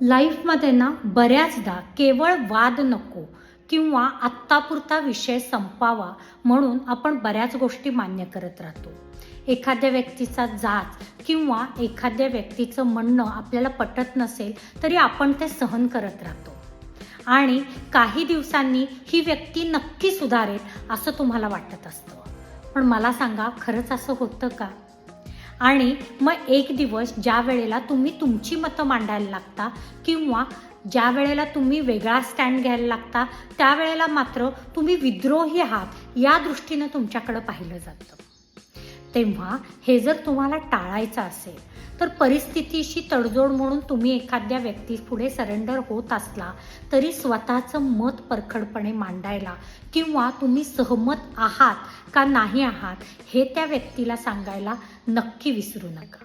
लाईफमध्ये ना बऱ्याचदा केवळ वाद नको किंवा आत्तापुरता विषय संपावा म्हणून आपण बऱ्याच गोष्टी मान्य करत राहतो. एखाद्या व्यक्तीचा जाच किंवा एखाद्या व्यक्तीचं म्हणणं आपल्याला पटत नसेल तरी आपण ते सहन करत राहतो. आणि काही दिवसांनी ही व्यक्ती नक्की सुधारेल असं तुम्हाला वाटत असतं. पण मला सांगा खरंच असं होतं का? आणि मग एक दिवस ज्या वेळेला तुम्ही तुमची मतं मांडायला लागता किंवा ज्या वेळेला तुम्ही वेगळा स्टँड घ्यायला लागता त्यावेळेला मात्र तुम्ही विद्रोही आहात या दृष्टीनं तुमच्याकडं पाहिलं जातं. तेव्हा हे जर तुम्हाला टाळायचं असेल तर परिस्थितीशी तडजोड म्हणून तुम्ही एखाद्या व्यक्तीपुढे सरेंडर होत असला तरी स्वतःचं मत परखडपणे मांडायला किंवा तुम्ही सहमत आहात का नाही आहात हे त्या व्यक्तीला सांगायला नक्की विसरू नका.